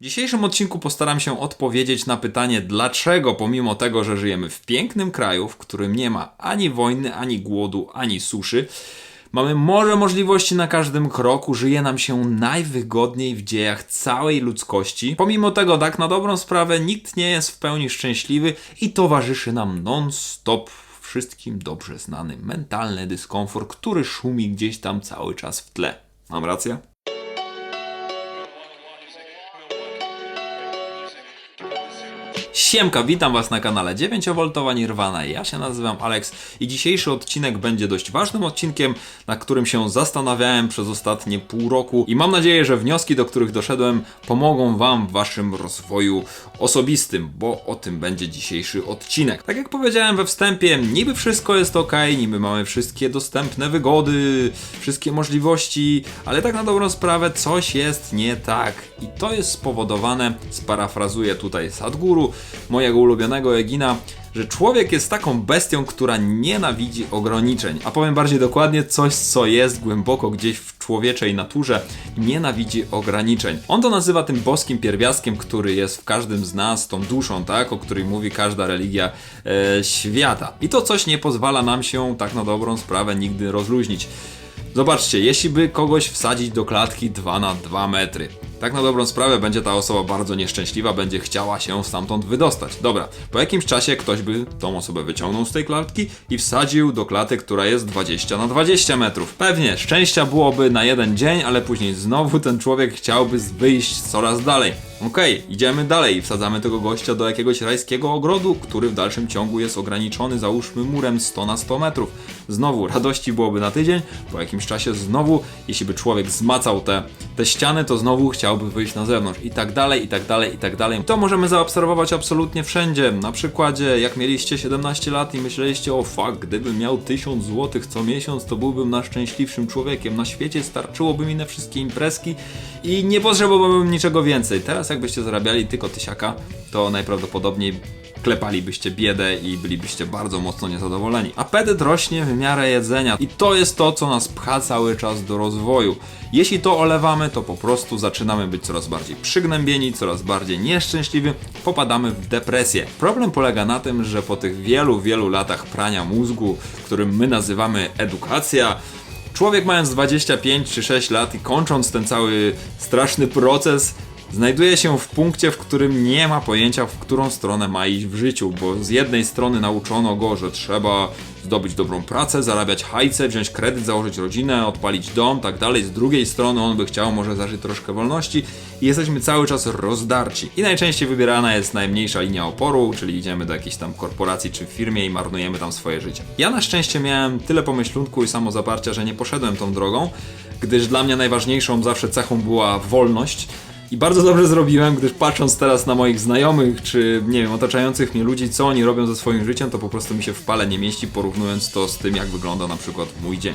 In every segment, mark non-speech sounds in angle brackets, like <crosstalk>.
W dzisiejszym odcinku postaram się odpowiedzieć na pytanie, dlaczego pomimo tego, że żyjemy w pięknym kraju, w którym nie ma ani wojny, ani głodu, ani suszy, mamy morze możliwości na każdym kroku, żyje nam się najwygodniej w dziejach całej ludzkości. Pomimo tego, tak na dobrą sprawę, nikt nie jest w pełni szczęśliwy i towarzyszy nam non-stop wszystkim dobrze znany mentalny dyskomfort, który szumi gdzieś tam cały czas w tle. Mam rację? Siemka, witam Was na kanale 9V Nirvana. Ja się nazywam Alex i dzisiejszy odcinek będzie dość ważnym odcinkiem, na którym się zastanawiałem przez ostatnie pół roku i mam nadzieję, że wnioski, do których doszedłem, pomogą Wam w Waszym rozwoju osobistym, bo o tym będzie dzisiejszy odcinek. Tak jak powiedziałem we wstępie, niby wszystko jest ok, niby mamy wszystkie dostępne wygody, wszystkie możliwości, ale tak na dobrą sprawę coś jest nie tak i to jest spowodowane, sparafrazuję tutaj Sadguru, mojego ulubionego Egina, że człowiek jest taką bestią, która nienawidzi ograniczeń. A powiem bardziej dokładnie, coś co jest głęboko gdzieś w człowieczej naturze, nienawidzi ograniczeń. On to nazywa tym boskim pierwiastkiem, który jest w każdym z nas, tą duszą, tak, o której mówi każda religia e, świata. I to coś nie pozwala nam się tak na dobrą sprawę nigdy rozluźnić. Zobaczcie, jeśli by kogoś wsadzić do klatki 2 na 2 metry, tak na dobrą sprawę będzie ta osoba bardzo nieszczęśliwa, będzie chciała się stamtąd wydostać. Dobra, po jakimś czasie ktoś by tą osobę wyciągnął z tej klatki i wsadził do klaty, która jest 20 na 20 metrów. Pewnie, szczęścia byłoby na jeden dzień, ale później znowu ten człowiek chciałby wyjść coraz dalej. Okej, idziemy dalej wsadzamy tego gościa do jakiegoś rajskiego ogrodu, który w dalszym ciągu jest ograniczony, załóżmy murem 100 na 100 metrów. Znowu, radości byłoby na tydzień, po jakimś czasie znowu, jeśli by człowiek zmacał te, te ściany, to znowu chciałby wyjść na zewnątrz i tak dalej, i tak dalej, i tak dalej. To możemy zaobserwować absolutnie wszędzie. Na przykładzie, jak mieliście 17 lat i myśleliście, o fuck, gdybym miał 1000 zł co miesiąc, to byłbym najszczęśliwszym człowiekiem. Na świecie starczyłoby mi na wszystkie imprezki i nie potrzebowałbym niczego więcej. Teraz jakbyście zarabiali tylko tysiaka, to najprawdopodobniej klepalibyście biedę i bylibyście bardzo mocno niezadowoleni. Apetyt rośnie w miarę jedzenia i to jest to, co nas pcha cały czas do rozwoju. Jeśli to olewamy, to po prostu zaczynamy być coraz bardziej przygnębieni, coraz bardziej nieszczęśliwi, popadamy w depresję. Problem polega na tym, że po tych wielu, wielu latach prania mózgu, którym my nazywamy edukacja, Człowiek mając 25 czy 6 lat i kończąc ten cały straszny proces, znajduje się w punkcie, w którym nie ma pojęcia, w którą stronę ma iść w życiu, bo z jednej strony nauczono go, że trzeba zdobyć dobrą pracę, zarabiać hajce, wziąć kredyt, założyć rodzinę, odpalić dom, tak dalej. Z drugiej strony on by chciał może zażyć troszkę wolności i jesteśmy cały czas rozdarci. I najczęściej wybierana jest najmniejsza linia oporu, czyli idziemy do jakiejś tam korporacji czy firmie i marnujemy tam swoje życie. Ja na szczęście miałem tyle pomyślunku i samozaparcia, że nie poszedłem tą drogą, gdyż dla mnie najważniejszą zawsze cechą była wolność. I bardzo dobrze zrobiłem, gdyż patrząc teraz na moich znajomych, czy nie wiem, otaczających mnie ludzi, co oni robią ze swoim życiem, to po prostu mi się w pale nie mieści, porównując to z tym, jak wygląda na przykład mój dzień,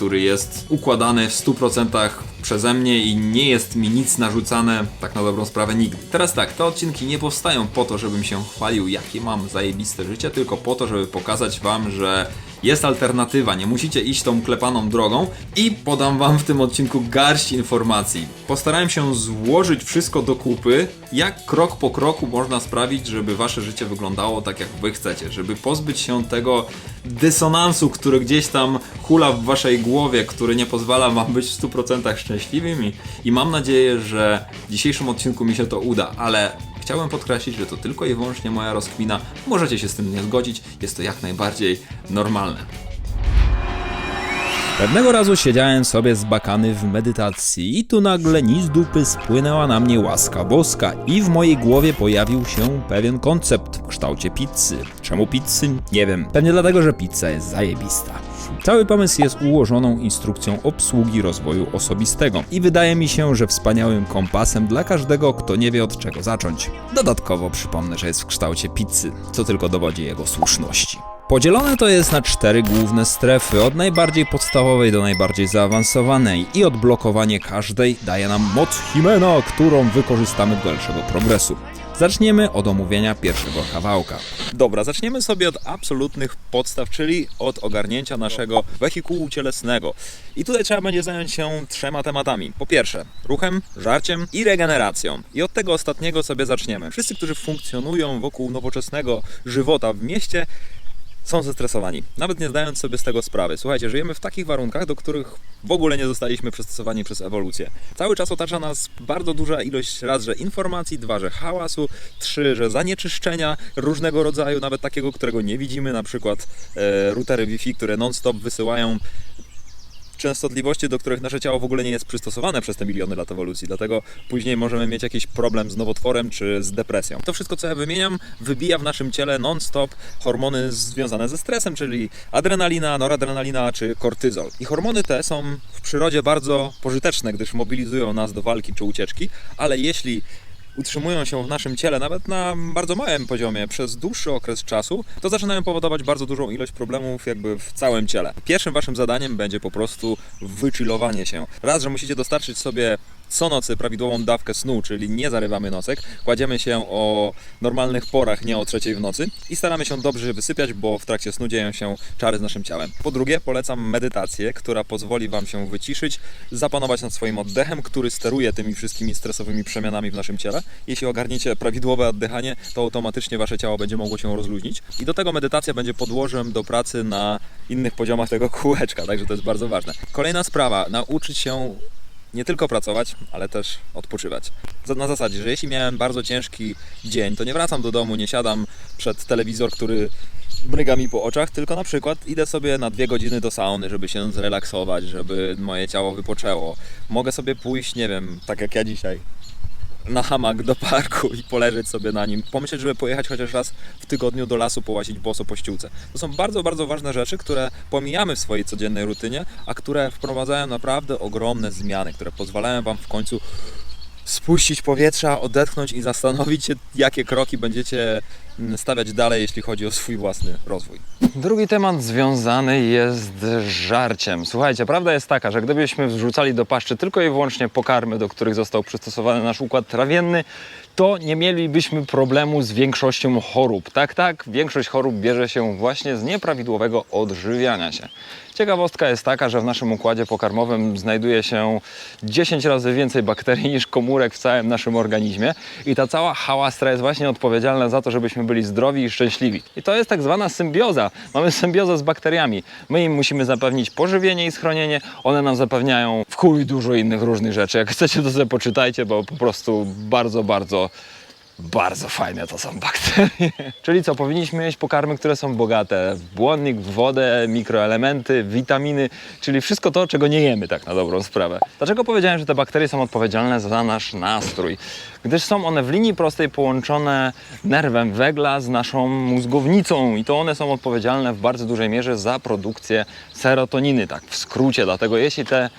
który jest układany w 100% przeze mnie i nie jest mi nic narzucane, tak na dobrą sprawę, nigdy. Teraz tak, te odcinki nie powstają po to, żebym się chwalił, jakie mam zajebiste życie, tylko po to, żeby pokazać wam, że jest alternatywa, nie musicie iść tą klepaną drogą i podam wam w tym odcinku garść informacji. Postarałem się złożyć wszystko do kupy, jak krok po kroku można sprawić, żeby wasze życie wyglądało tak jak wy chcecie, żeby pozbyć się tego dysonansu, który gdzieś tam hula w waszej głowie, który nie pozwala wam być w 100% szczęśliwym i, mam nadzieję, że w dzisiejszym odcinku mi się to uda, ale Chciałem podkreślić, że to tylko i wyłącznie moja rozkmina. Możecie się z tym nie zgodzić, jest to jak najbardziej normalne. Pewnego razu siedziałem sobie zbakany w medytacji i tu nagle ni z dupy spłynęła na mnie łaska boska i w mojej głowie pojawił się pewien koncept w kształcie pizzy. Czemu pizzy? Nie wiem. Pewnie dlatego, że pizza jest zajebista. Cały pomysł jest ułożoną instrukcją obsługi rozwoju osobistego i wydaje mi się, że wspaniałym kompasem dla każdego, kto nie wie od czego zacząć. Dodatkowo przypomnę, że jest w kształcie pizzy, co tylko dowodzi jego słuszności. Podzielone to jest na cztery główne strefy, od najbardziej podstawowej do najbardziej zaawansowanej i odblokowanie każdej daje nam moc Himena, którą wykorzystamy do dalszego progresu. Zaczniemy od omówienia pierwszego kawałka. Dobra, zaczniemy sobie od absolutnych podstaw, czyli od ogarnięcia naszego wehikułu cielesnego. I tutaj trzeba będzie zająć się trzema tematami. Po pierwsze, ruchem, żarciem i regeneracją. I od tego ostatniego sobie zaczniemy. Wszyscy, którzy funkcjonują wokół nowoczesnego żywota w mieście, są zestresowani, nawet nie zdając sobie z tego sprawy. Słuchajcie, żyjemy w takich warunkach, do których w ogóle nie zostaliśmy przystosowani przez ewolucję. Cały czas otacza nas bardzo duża ilość raz, że informacji, dwa, że hałasu, trzy, że zanieczyszczenia różnego rodzaju, nawet takiego, którego nie widzimy, na przykład e, routery Wi-Fi, które non-stop wysyłają częstotliwości, do których nasze ciało w ogóle nie jest przystosowane przez te miliony lat ewolucji, dlatego później możemy mieć jakiś problem z nowotworem czy z depresją. To wszystko, co ja wymieniam, wybija w naszym ciele non-stop hormony związane ze stresem, czyli adrenalina, noradrenalina czy kortyzol. I hormony te są w przyrodzie bardzo pożyteczne, gdyż mobilizują nas do walki czy ucieczki, ale jeśli utrzymują się w naszym ciele, nawet na bardzo małym poziomie, przez dłuższy okres czasu, to zaczynają powodować bardzo dużą ilość problemów jakby w całym ciele. Pierwszym waszym zadaniem będzie po prostu wychillowanie się. Raz, że musicie dostarczyć sobie co nocy prawidłową dawkę snu, czyli nie zarywamy nosek, kładziemy się o normalnych porach, nie o trzeciej w nocy i staramy się dobrze wysypiać, bo w trakcie snu dzieją się czary z naszym ciałem. Po drugie, polecam medytację, która pozwoli Wam się wyciszyć, zapanować nad swoim oddechem, który steruje tymi wszystkimi stresowymi przemianami w naszym ciele. Jeśli ogarniecie prawidłowe oddychanie, to automatycznie Wasze ciało będzie mogło się rozluźnić i do tego medytacja będzie podłożem do pracy na innych poziomach tego kółeczka, także to jest bardzo ważne. Kolejna sprawa, nauczyć się nie tylko pracować, ale też odpoczywać. Na zasadzie, że jeśli miałem bardzo ciężki dzień, to nie wracam do domu, nie siadam przed telewizor, który mryga mi po oczach, tylko na przykład idę sobie na dwie godziny do sauny, żeby się zrelaksować, żeby moje ciało wypoczęło. Mogę sobie pójść, nie wiem, tak jak ja dzisiaj, na hamak do parku i poleżeć sobie na nim. Pomyśleć, żeby pojechać chociaż raz w tygodniu do lasu połazić boso po ściółce. To są bardzo, bardzo ważne rzeczy, które pomijamy w swojej codziennej rutynie, a które wprowadzają naprawdę ogromne zmiany, które pozwalają Wam w końcu spuścić powietrza, odetchnąć i zastanowić się, jakie kroki będziecie mm, stawiać dalej, jeśli chodzi o swój własny rozwój. Drugi temat związany jest z żarciem. Słuchajcie, prawda jest taka, że gdybyśmy wrzucali do paszczy tylko i wyłącznie pokarmy, do których został przystosowany nasz układ trawienny, to nie mielibyśmy problemu z większością chorób. Tak, tak, większość chorób bierze się właśnie z nieprawidłowego odżywiania się. Ciekawostka jest taka, że w naszym układzie pokarmowym znajduje się 10 razy więcej bakterii niż komórek w całym naszym organizmie i ta cała hałastra jest właśnie odpowiedzialna za to, żebyśmy byli zdrowi i szczęśliwi. I to jest tak zwana symbioza. Mamy symbiozę z bakteriami. My im musimy zapewnić pożywienie i schronienie, one nam zapewniają w chuj dużo innych różnych rzeczy. Jak chcecie, to sobie poczytajcie, bo po prostu bardzo, bardzo bardzo fajne to są bakterie. <laughs> Czyli co, powinniśmy jeść pokarmy, które są bogate w błonnik, w wodę, mikroelementy, witaminy, czyli wszystko to, czego nie jemy tak na dobrą sprawę. Dlaczego powiedziałem, że te bakterie są odpowiedzialne za nasz nastrój? Gdyż są one w linii prostej połączone nerwem węgla z naszą mózgownicą i to one są odpowiedzialne w bardzo dużej mierze za produkcję serotoniny, tak w skrócie. Dlatego jeśli te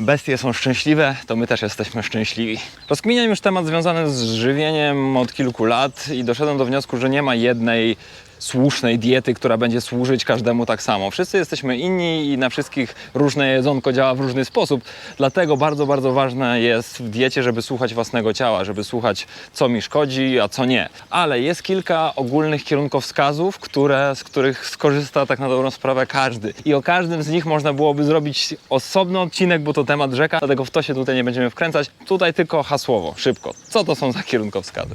bestie są szczęśliwe, to my też jesteśmy szczęśliwi. Rozkminiam już temat związany z żywieniem od kilku lat i doszedłem do wniosku, że nie ma jednej słusznej diety, która będzie służyć każdemu tak samo. Wszyscy jesteśmy inni i na wszystkich różne jedzonko działa w różny sposób. Dlatego bardzo, bardzo ważne jest w diecie, żeby słuchać własnego ciała, żeby słuchać, co mi szkodzi, a co nie. Ale jest kilka ogólnych kierunkowskazów, które, z których skorzysta tak na dobrą sprawę każdy. I o każdym z nich można byłoby zrobić osobny odcinek, bo to temat rzeka, dlatego w to się tutaj nie będziemy wkręcać. Tutaj tylko hasłowo, szybko. Co to są za kierunkowskazy?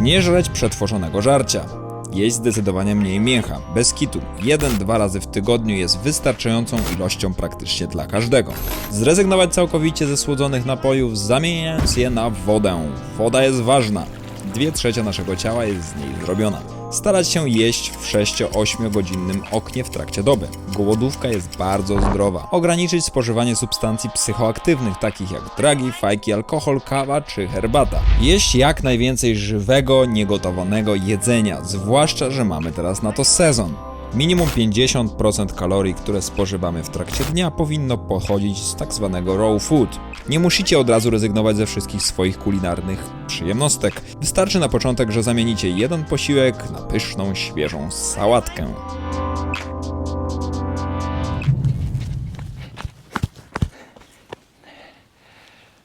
Nie żreć przetworzonego żarcia. Jeść zdecydowanie mniej mięcha, bez kitu. Jeden, dwa razy w tygodniu jest wystarczającą ilością praktycznie dla każdego. Zrezygnować całkowicie ze słodzonych napojów, zamieniając je na wodę. Woda jest ważna. Dwie trzecie naszego ciała jest z niej zrobiona. Starać się jeść w 6-8 godzinnym oknie w trakcie doby. Głodówka jest bardzo zdrowa. Ograniczyć spożywanie substancji psychoaktywnych takich jak dragi, fajki, alkohol, kawa czy herbata. Jeść jak najwięcej żywego, niegotowanego jedzenia, zwłaszcza, że mamy teraz na to sezon. Minimum 50% kalorii, które spożywamy w trakcie dnia, powinno pochodzić z tak zwanego raw food. Nie musicie od razu rezygnować ze wszystkich swoich kulinarnych przyjemnostek. Wystarczy na początek, że zamienicie jeden posiłek na pyszną, świeżą sałatkę.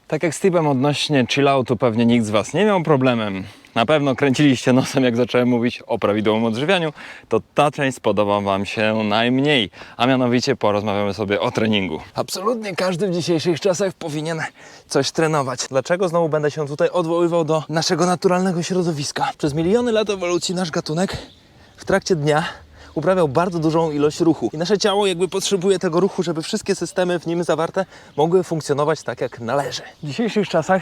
Tak jak z tipem odnośnie chilloutu pewnie nikt z Was nie miał problemem. Na pewno kręciliście nosem, jak zacząłem mówić o prawidłowym odżywianiu, to ta część spodoba Wam się najmniej. A mianowicie porozmawiamy sobie o treningu. Absolutnie każdy w dzisiejszych czasach powinien coś trenować. Dlaczego znowu będę się tutaj odwoływał do naszego naturalnego środowiska? Przez miliony lat ewolucji nasz gatunek w trakcie dnia uprawiał bardzo dużą ilość ruchu. I nasze ciało jakby potrzebuje tego ruchu, żeby wszystkie systemy w nim zawarte mogły funkcjonować tak, jak należy. W dzisiejszych czasach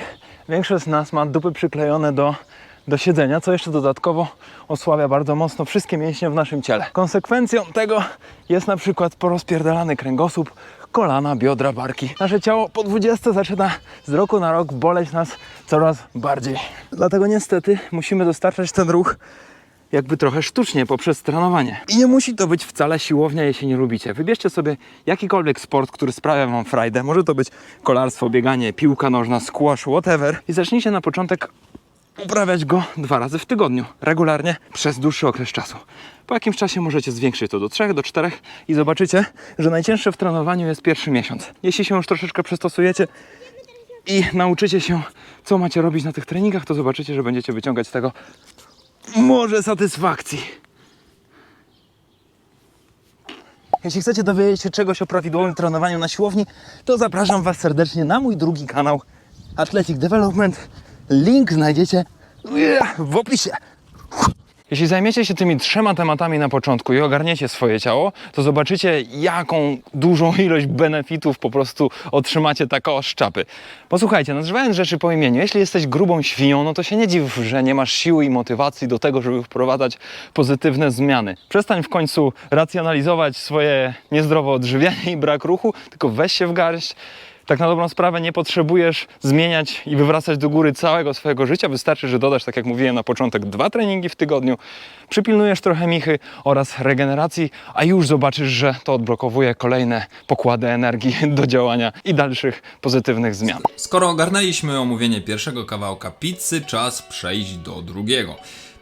większość z nas ma dupy przyklejone do, do siedzenia, co jeszcze dodatkowo osłabia bardzo mocno wszystkie mięśnie w naszym ciele. Konsekwencją tego jest na przykład porozpierdalany kręgosłup, kolana, biodra, barki. Nasze ciało po 20 zaczyna z roku na rok boleć nas coraz bardziej. Dlatego niestety musimy dostarczać ten ruch jakby trochę sztucznie poprzez trenowanie. I nie musi to być wcale siłownia, jeśli nie lubicie. Wybierzcie sobie jakikolwiek sport, który sprawia wam frajdę. Może to być kolarstwo, bieganie, piłka nożna, squash, whatever. I zacznijcie na początek uprawiać go dwa razy w tygodniu, regularnie, przez dłuższy okres czasu. Po jakimś czasie możecie zwiększyć to do 3, do 4 i zobaczycie, że najcięższe w trenowaniu jest pierwszy miesiąc. Jeśli się już troszeczkę przystosujecie i nauczycie się, co macie robić na tych treningach, to zobaczycie, że będziecie wyciągać z tego może satysfakcji. Jeśli chcecie dowiedzieć się czegoś o prawidłowym trenowaniu na siłowni, to zapraszam Was serdecznie na mój drugi kanał Athletic Development. Link znajdziecie w opisie. Jeśli zajmiecie się tymi trzema tematami na początku i ogarniecie swoje ciało, to zobaczycie, jaką dużą <laughs> ilość benefitów po prostu otrzymacie tako z czapy. Posłuchajcie, nazywając rzeczy po imieniu, jeśli jesteś grubą świnią, no to się nie dziw, że nie masz siły i motywacji do tego, żeby wprowadzać pozytywne zmiany. Przestań w końcu racjonalizować swoje niezdrowe odżywianie i brak ruchu, tylko weź się w garść. Tak na dobrą sprawę nie potrzebujesz zmieniać i wywracać do góry całego swojego życia. Wystarczy, że dodasz, tak jak mówiłem na początek, dwa treningi w tygodniu, przypilnujesz trochę michy oraz regeneracji, a już zobaczysz, że to odblokowuje kolejne pokłady energii do działania i dalszych pozytywnych zmian. Skoro ogarnęliśmy omówienie pierwszego kawałka pizzy, czas przejść do drugiego.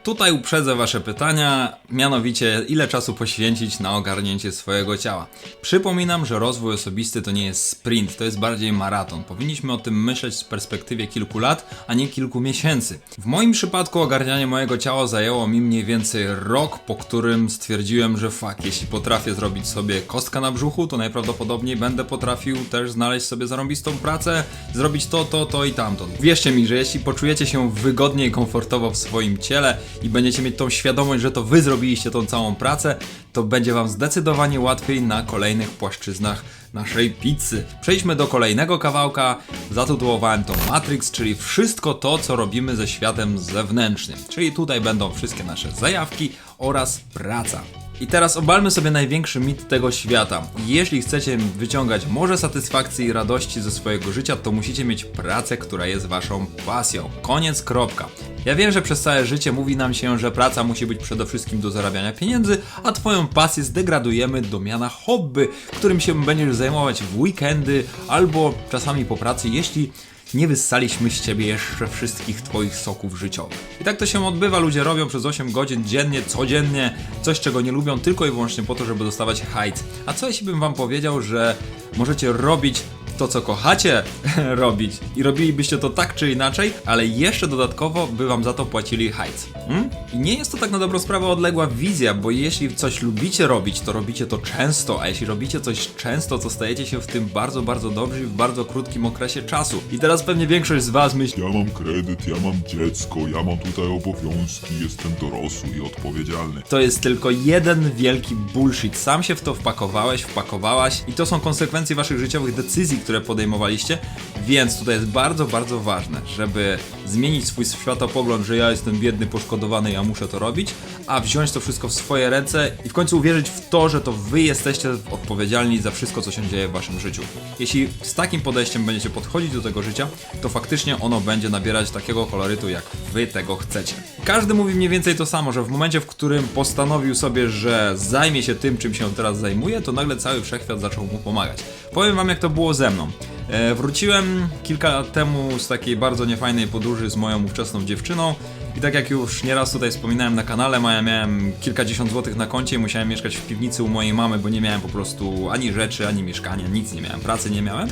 Tutaj uprzedzę Wasze pytania, mianowicie ile czasu poświęcić na ogarnięcie swojego ciała. Przypominam, że rozwój osobisty to nie jest sprint, to jest bardziej maraton. Powinniśmy o tym myśleć w perspektywie kilku lat, a nie kilku miesięcy. W moim przypadku ogarnianie mojego ciała zajęło mi mniej więcej rok, po którym stwierdziłem, że fuck, jeśli potrafię zrobić sobie kostka na brzuchu, to najprawdopodobniej będę potrafił też znaleźć sobie zarąbistą pracę, zrobić to, to, to i tamto. Wierzcie mi, że jeśli poczujecie się wygodnie i komfortowo w swoim ciele i będziecie mieć tą świadomość, że to wy zrobiliście tą całą pracę, to będzie wam zdecydowanie łatwiej na kolejnych płaszczyznach naszej pizzy. Przejdźmy do kolejnego kawałka. Zatytułowałem to Matrix, czyli wszystko to, co robimy ze światem zewnętrznym. Czyli tutaj będą wszystkie nasze zajawki oraz praca. I teraz obalmy sobie największy mit tego świata. Jeśli chcecie wyciągać może satysfakcji i radości ze swojego życia, to musicie mieć pracę, która jest waszą pasją. Koniec, kropka. Ja wiem, że przez całe życie mówi nam się, że praca musi być przede wszystkim do zarabiania pieniędzy, a twoją pasję zdegradujemy do miana hobby, którym się będziesz zajmować w weekendy albo czasami po pracy, jeśli nie wyssaliśmy z ciebie jeszcze wszystkich twoich soków życiowych. I tak to się odbywa, ludzie robią przez 8 godzin dziennie, codziennie, coś czego nie lubią tylko i wyłącznie po to, żeby dostawać hajt. A co jeśli bym wam powiedział, że możecie robić to, co kochacie <laughs> robić i robilibyście to tak czy inaczej, ale jeszcze dodatkowo by wam za to płacili hajs. Hmm? I nie jest to tak na dobrą sprawę odległa wizja, bo jeśli coś lubicie robić, to robicie to często, a jeśli robicie coś często, to stajecie się w tym bardzo, bardzo dobrzy w bardzo krótkim okresie czasu. I teraz pewnie większość z was myśli, Ja mam kredyt, ja mam dziecko, ja mam tutaj obowiązki, jestem dorosły i odpowiedzialny. to jest tylko jeden wielki bullshit. Sam się w to wpakowałeś, wpakowałaś i to są konsekwencje waszych życiowych decyzji, które podejmowaliście, więc tutaj jest bardzo, bardzo ważne, żeby zmienić swój światopogląd, że ja jestem biedny, poszkodowany, ja muszę to robić, a wziąć to wszystko w swoje ręce i w końcu uwierzyć w to, że to wy jesteście odpowiedzialni za wszystko, co się dzieje w waszym życiu. Jeśli z takim podejściem będziecie podchodzić do tego życia, to faktycznie ono będzie nabierać takiego kolorytu, jak wy tego chcecie. Każdy mówi mniej więcej to samo, że w momencie, w którym postanowił sobie, że zajmie się tym, czym się teraz zajmuje, to nagle cały wszechświat zaczął mu pomagać. Powiem wam, jak to było ze mną. E, wróciłem kilka lat temu z takiej bardzo niefajnej podróży z moją ówczesną dziewczyną i tak jak już nieraz tutaj wspominałem na kanale, ja miałem kilkadziesiąt złotych na koncie i musiałem mieszkać w piwnicy u mojej mamy, bo nie miałem po prostu ani rzeczy, ani mieszkania, nic nie miałem, pracy nie miałem.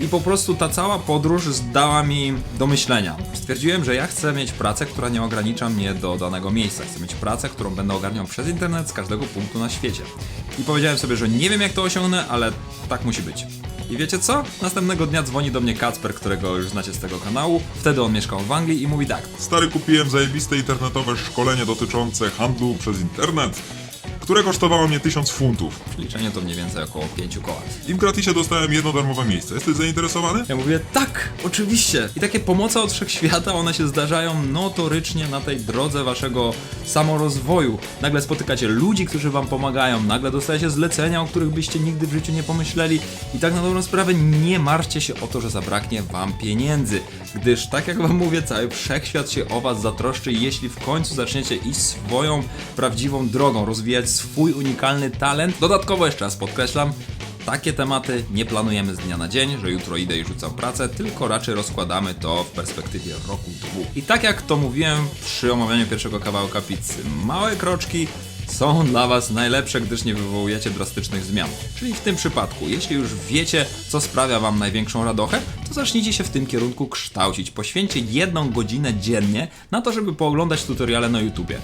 I po prostu ta cała podróż zdała mi do myślenia. Stwierdziłem, że ja chcę mieć pracę, która nie ogranicza mnie do danego miejsca. Chcę mieć pracę, którą będę ogarniał przez internet z każdego punktu na świecie. I powiedziałem sobie, że nie wiem jak to osiągnę, ale tak musi być. I wiecie co? Następnego dnia dzwoni do mnie Kacper, którego już znacie z tego kanału. Wtedy on mieszkał w Anglii i mówi tak. Stary, kupiłem zajebiste internetowe szkolenie dotyczące handlu przez internet, które kosztowało mnie 1000 funtów. Liczenie to mniej więcej około 5 koła. I w gratisie dostałem jedno darmowe miejsce. Jesteś zainteresowany? Ja mówię, tak, oczywiście. I takie pomoce od wszechświata, one się zdarzają notorycznie na tej drodze waszego samorozwoju. Nagle spotykacie ludzi, którzy wam pomagają, nagle dostajecie zlecenia, o których byście nigdy w życiu nie pomyśleli. I tak na dobrą sprawę nie martwcie się o to, że zabraknie wam pieniędzy, gdyż tak jak wam mówię, cały wszechświat się o was zatroszczy, jeśli w końcu zaczniecie iść swoją prawdziwą drogą, rozwijać swój unikalny talent. Dodatkowo jeszcze raz podkreślam, takie tematy nie planujemy z dnia na dzień, że jutro idę i rzucam pracę, tylko raczej rozkładamy to w perspektywie roku, dwóch. I tak jak to mówiłem przy omawianiu pierwszego kawałka pizzy, małe kroczki są dla Was najlepsze, gdyż nie wywołujecie drastycznych zmian. Czyli w tym przypadku, jeśli już wiecie, co sprawia Wam największą radochę, to zacznijcie się w tym kierunku kształcić. Poświęćcie jedną godzinę dziennie na to, żeby pooglądać tutoriale na YouTubie.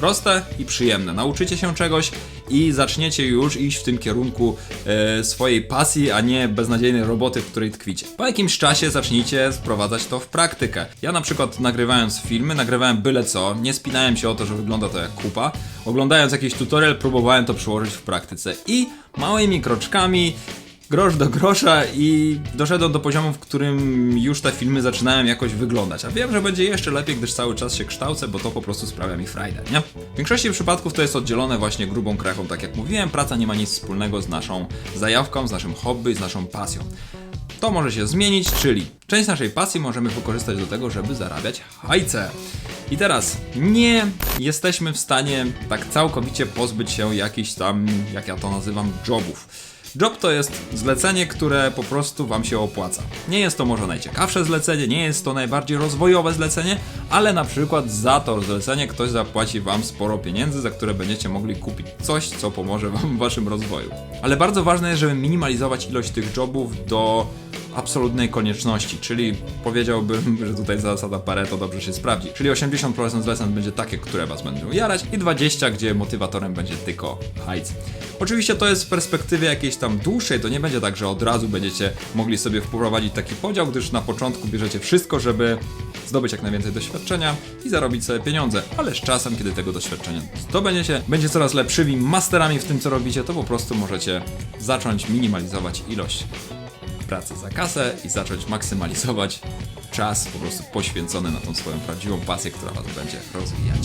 Proste i przyjemne. Nauczycie się czegoś i zaczniecie już iść w tym kierunku e, swojej pasji, a nie beznadziejnej roboty, w której tkwicie. Po jakimś czasie zacznijcie sprowadzać to w praktykę. Ja na przykład nagrywając filmy, nagrywałem byle co, nie spinałem się o to, że wygląda to jak kupa. Oglądając jakiś tutorial, próbowałem to przełożyć w praktyce i małymi kroczkami grosz do grosza i doszedłem do poziomu, w którym już te filmy zaczynają jakoś wyglądać. A wiem, że będzie jeszcze lepiej, gdyż cały czas się kształcę, bo to po prostu sprawia mi frajdę, nie? W większości przypadków to jest oddzielone właśnie grubą krechą, tak jak mówiłem, praca nie ma nic wspólnego z naszą zajawką, z naszym hobby, z naszą pasją. To może się zmienić, czyli część naszej pasji możemy wykorzystać do tego, żeby zarabiać hajce. I teraz nie jesteśmy w stanie tak całkowicie pozbyć się jakichś tam, jak ja to nazywam, jobów. Job to jest zlecenie, które po prostu Wam się opłaca. Nie jest to może najciekawsze zlecenie, nie jest to najbardziej rozwojowe zlecenie, ale na przykład za to zlecenie ktoś zapłaci Wam sporo pieniędzy, za które będziecie mogli kupić coś, co pomoże Wam w Waszym rozwoju. Ale bardzo ważne jest, żeby minimalizować ilość tych jobów do absolutnej konieczności, czyli powiedziałbym, <laughs> że tutaj zasada Pareto dobrze się sprawdzi. Czyli 80% zleceń będzie takie, które was będą jarać i 20, gdzie motywatorem będzie tylko hajc. Oczywiście to jest w perspektywie jakiejś tam dłuższej, to nie będzie tak, że od razu będziecie mogli sobie wprowadzić taki podział, gdyż na początku bierzecie wszystko, żeby zdobyć jak najwięcej doświadczenia i zarobić sobie pieniądze, ale z czasem, kiedy tego doświadczenia zdobędziecie, będzie coraz lepszymi masterami w tym, co robicie, to po prostu możecie zacząć minimalizować ilość pracy za kasę i zacząć maksymalizować czas po prostu poświęcony na tą swoją prawdziwą pasję, która Was będzie rozwijać.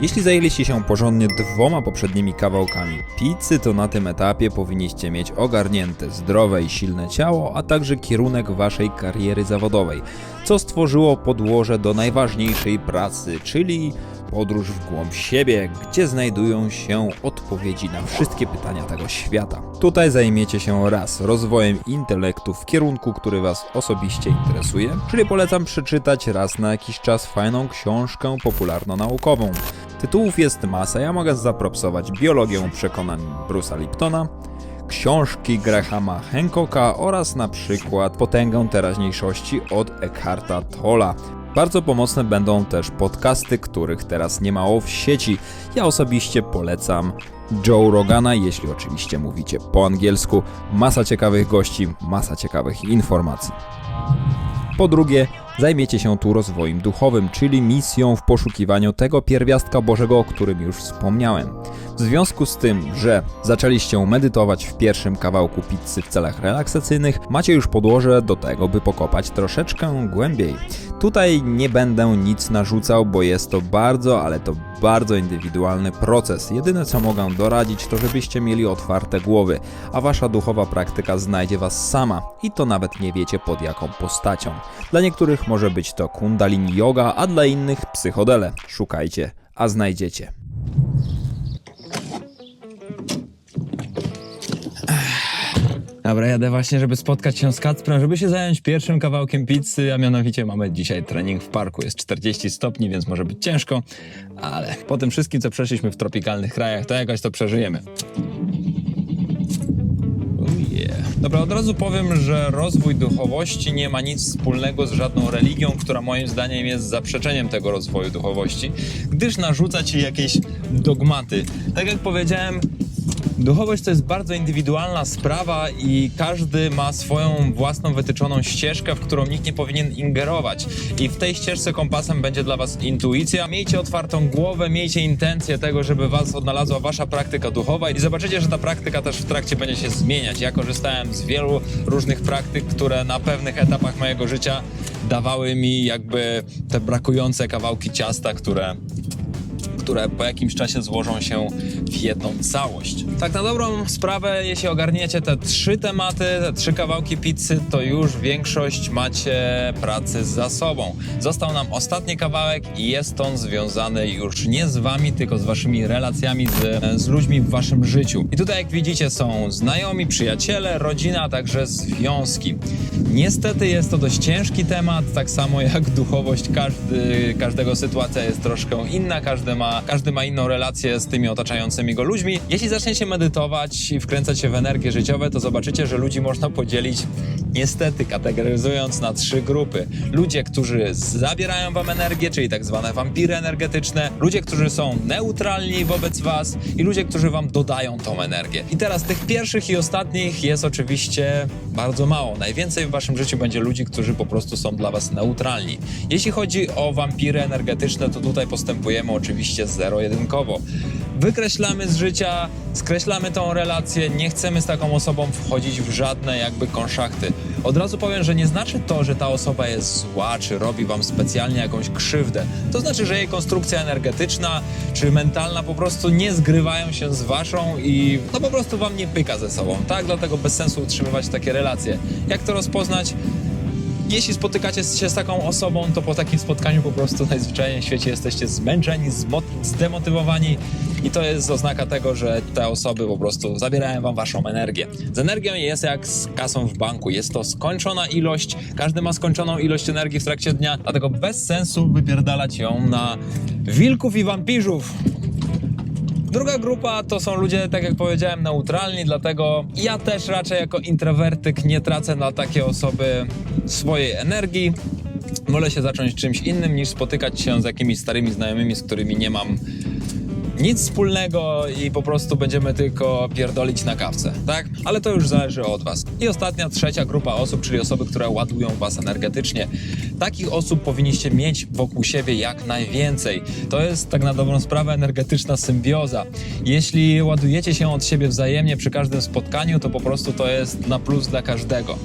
Jeśli zajęliście się porządnie dwoma poprzednimi kawałkami pizzy, to na tym etapie powinniście mieć ogarnięte zdrowe i silne ciało, a także kierunek waszej kariery zawodowej, co stworzyło podłoże do najważniejszej pracy, czyli podróż w głąb siebie, gdzie znajdują się odpowiedzi na wszystkie pytania tego świata. Tutaj zajmiecie się raz rozwojem intelektu w kierunku, który Was osobiście interesuje, czyli polecam przeczytać raz na jakiś czas fajną książkę popularno-naukową. Tytułów jest masa, ja mogę zapropsować biologię przekonań Bruce'a Liptona, książki Grahama Hancocka oraz na przykład Potęgę teraźniejszości od Eckharta Tolla. Bardzo pomocne będą też podcasty, których teraz nie mało w sieci. Ja osobiście polecam Joe Rogana, jeśli oczywiście mówicie po angielsku. Masa ciekawych gości, masa ciekawych informacji. Po drugie, zajmiecie się tu rozwojem duchowym, czyli misją w poszukiwaniu tego pierwiastka Bożego, o którym już wspomniałem. W związku z tym, że zaczęliście medytować w pierwszym kawałku pizzy w celach relaksacyjnych, macie już podłoże do tego, by pokopać troszeczkę głębiej. Tutaj nie będę nic narzucał, bo jest to bardzo, ale to bardzo indywidualny proces. Jedyne co mogę doradzić, to żebyście mieli otwarte głowy, a wasza duchowa praktyka znajdzie was sama i to nawet nie wiecie pod jaką postacią. Dla niektórych może być to kundalini yoga, a dla innych psychodele. Szukajcie, a znajdziecie. Dobra, jadę właśnie, żeby spotkać się z Kacprem, żeby się zająć pierwszym kawałkiem pizzy, a mianowicie mamy dzisiaj trening w parku. Jest 40 stopni, więc może być ciężko, ale po tym wszystkim, co przeszliśmy w tropikalnych krajach, to jakoś to przeżyjemy. Dobra, od razu powiem, że rozwój duchowości nie ma nic wspólnego z żadną religią, która moim zdaniem jest zaprzeczeniem tego rozwoju duchowości, gdyż narzuca ci jakieś dogmaty. Tak jak powiedziałem, Duchowość to jest bardzo indywidualna sprawa i każdy ma swoją własną wytyczoną ścieżkę, w którą nikt nie powinien ingerować. I w tej ścieżce kompasem będzie dla Was intuicja. Miejcie otwartą głowę, miejcie intencję tego, żeby Was odnalazła Wasza praktyka duchowa i zobaczycie, że ta praktyka też w trakcie będzie się zmieniać. Ja korzystałem z wielu różnych praktyk, które na pewnych etapach mojego życia dawały mi jakby te brakujące kawałki ciasta, które które po jakimś czasie złożą się w jedną całość. Tak na dobrą sprawę, jeśli ogarniecie te trzy tematy, te trzy kawałki pizzy, to już większość macie pracy za sobą. Został nam ostatni kawałek i jest on związany już nie z wami, tylko z waszymi relacjami z, z ludźmi w waszym życiu. I tutaj jak widzicie są znajomi, przyjaciele, rodzina, a także związki. Niestety jest to dość ciężki temat, tak samo jak duchowość każdy, każdego sytuacja jest troszkę inna, każdy ma, każdy ma inną relację z tymi otaczającymi go ludźmi. Jeśli zaczniecie medytować i wkręcać się w energie życiowe, to zobaczycie, że ludzi można podzielić niestety kategoryzując na trzy grupy. Ludzie, którzy zabierają wam energię, czyli tak zwane wampiry energetyczne, ludzie, którzy są neutralni wobec was i ludzie, którzy wam dodają tą energię. I teraz tych pierwszych i ostatnich jest oczywiście bardzo mało. Najwięcej w waszym życiu będzie ludzi, którzy po prostu są dla was neutralni. Jeśli chodzi o wampiry energetyczne, to tutaj postępujemy oczywiście zero-jedynkowo. Wykreślamy z życia, skreślamy tą relację, nie chcemy z taką osobą wchodzić w żadne jakby konszachty. Od razu powiem, że nie znaczy to, że ta osoba jest zła, czy robi wam specjalnie jakąś krzywdę. To znaczy, że jej konstrukcja energetyczna czy mentalna po prostu nie zgrywają się z waszą i no po prostu wam nie pyka ze sobą, tak? Dlatego bez sensu utrzymywać takie relacje. Jak to rozpoznać? Jeśli spotykacie się z taką osobą, to po takim spotkaniu po prostu najzwyczajniej w świecie jesteście zmęczeni, zdemotywowani i to jest oznaka tego, że te osoby po prostu zabierają wam waszą energię. Z energią jest jak z kasą w banku. Jest to skończona ilość, każdy ma skończoną ilość energii w trakcie dnia, dlatego bez sensu wypierdalać ją na wilków i wampirzów. Druga grupa to są ludzie, tak jak powiedziałem, neutralni, dlatego ja też raczej jako introwertyk nie tracę na takie osoby swojej energii. Wolę się zacząć czymś innym niż spotykać się z jakimiś starymi znajomymi, z którymi nie mam nic wspólnego i po prostu będziemy tylko pierdolić na kawce, tak? Ale to już zależy od Was. I ostatnia, trzecia grupa osób, czyli osoby, które ładują Was energetycznie. Takich osób powinniście mieć wokół siebie jak najwięcej. To jest tak na dobrą sprawę energetyczna symbioza. Jeśli ładujecie się od siebie wzajemnie przy każdym spotkaniu, to po prostu to jest na plus dla każdego.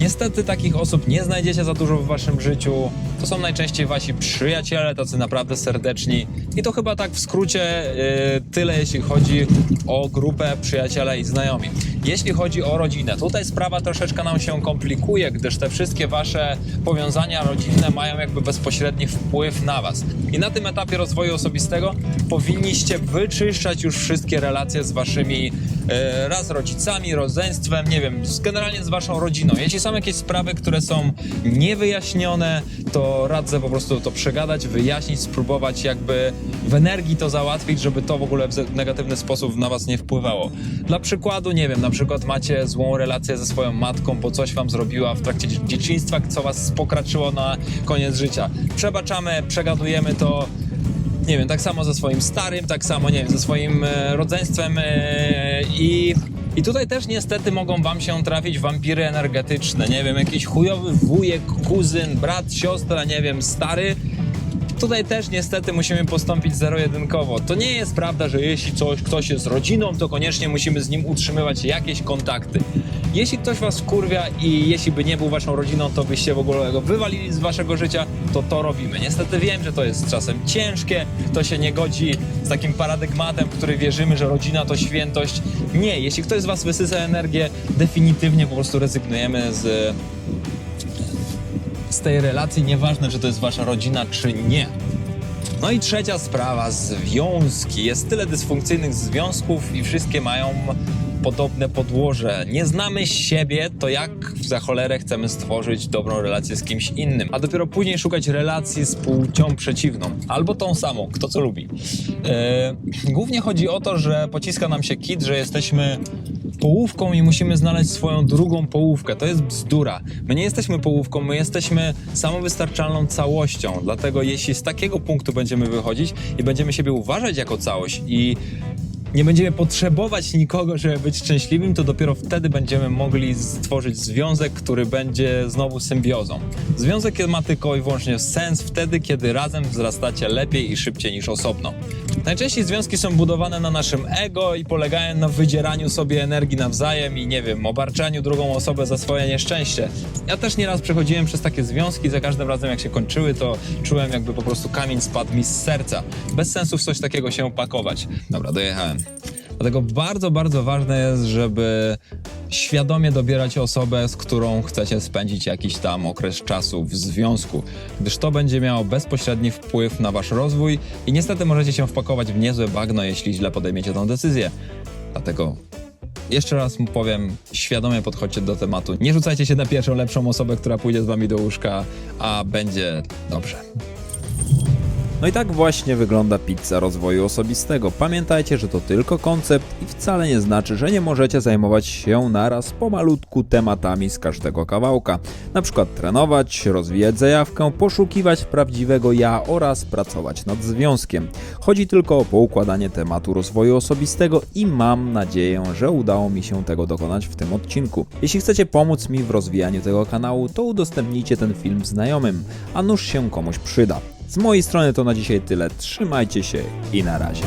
Niestety takich osób nie znajdziecie za dużo w waszym życiu. To są najczęściej wasi przyjaciele, tacy naprawdę serdeczni. I to chyba tak w skrócie yy, tyle, jeśli chodzi o grupę przyjaciele i znajomi. Jeśli chodzi o rodzinę, tutaj sprawa troszeczkę nam się komplikuje, gdyż te wszystkie wasze powiązania rodzinne mają jakby bezpośredni wpływ na was. I na tym etapie rozwoju osobistego powinniście wyczyszczać już wszystkie relacje z waszymi e, raz rodzicami, rodzeństwem, nie wiem, generalnie z waszą rodziną. Jeśli są jakieś sprawy, które są niewyjaśnione, to radzę po prostu to przegadać, wyjaśnić, spróbować jakby w energii to załatwić, żeby to w ogóle w negatywny sposób na was nie wpływało. Dla przykładu, nie wiem, na przykład macie złą relację ze swoją matką, bo coś wam zrobiła w trakcie dzie- dzieciństwa, co was pokraczyło na koniec życia. Przebaczamy, przegadujemy to, nie wiem, tak samo ze swoim starym, tak samo, nie wiem, ze swoim e, rodzeństwem e, i... I tutaj też niestety mogą wam się trafić wampiry energetyczne, nie wiem, jakiś chujowy wujek, kuzyn, brat, siostra, nie wiem, stary. Tutaj też niestety musimy postąpić zero-jedynkowo. To nie jest prawda, że jeśli coś, ktoś jest rodziną, to koniecznie musimy z nim utrzymywać jakieś kontakty. Jeśli ktoś was kurwia i jeśli by nie był waszą rodziną, to byście w ogóle go wywalili z waszego życia, to to robimy. Niestety wiem, że to jest czasem ciężkie, to się nie godzi z takim paradygmatem, w który wierzymy, że rodzina to świętość. Nie, jeśli ktoś z was wysysa energię, definitywnie po prostu rezygnujemy z, z tej relacji, nieważne czy to jest wasza rodzina, czy nie. No i trzecia sprawa, związki. Jest tyle dysfunkcyjnych związków i wszystkie mają podobne podłoże. Nie znamy siebie, to jak za cholerę chcemy stworzyć dobrą relację z kimś innym, a dopiero później szukać relacji z płcią przeciwną, albo tą samą, kto co lubi. E, głównie chodzi o to, że pociska nam się kit, że jesteśmy połówką i musimy znaleźć swoją drugą połówkę. To jest bzdura. My nie jesteśmy połówką, my jesteśmy samowystarczalną całością. Dlatego jeśli z takiego punktu będziemy wychodzić i będziemy siebie uważać jako całość i nie będziemy potrzebować nikogo, żeby być szczęśliwym, to dopiero wtedy będziemy mogli stworzyć związek, który będzie znowu symbiozą. Związek ma tylko i wyłącznie sens wtedy, kiedy razem wzrastacie lepiej i szybciej niż osobno. Najczęściej związki są budowane na naszym ego i polegają na wydzieraniu sobie energii nawzajem i nie wiem, obarczaniu drugą osobę za swoje nieszczęście. Ja też nieraz przechodziłem przez takie związki, za każdym razem jak się kończyły, to czułem jakby po prostu kamień spadł mi z serca. Bez sensu w coś takiego się pakować. Dobra, dojechałem. Dlatego bardzo, bardzo ważne jest, żeby świadomie dobierać osobę, z którą chcecie spędzić jakiś tam okres czasu w związku, gdyż to będzie miało bezpośredni wpływ na wasz rozwój i niestety możecie się wpakować w niezłe bagno, jeśli źle podejmiecie tą decyzję. Dlatego jeszcze raz powiem, świadomie podchodźcie do tematu. Nie rzucajcie się na pierwszą lepszą osobę, która pójdzie z wami do łóżka, a będzie dobrze. No i tak właśnie wygląda pizza rozwoju osobistego. Pamiętajcie, że to tylko koncept i wcale nie znaczy, że nie możecie zajmować się naraz pomalutku tematami z każdego kawałka. Na przykład trenować, rozwijać zajawkę, poszukiwać prawdziwego ja oraz pracować nad związkiem. Chodzi tylko o poukładanie tematu rozwoju osobistego i mam nadzieję, że udało mi się tego dokonać w tym odcinku. Jeśli chcecie pomóc mi w rozwijaniu tego kanału, to udostępnijcie ten film znajomym, a nuż się komuś przyda. Z mojej strony to na dzisiaj tyle. Trzymajcie się i na razie.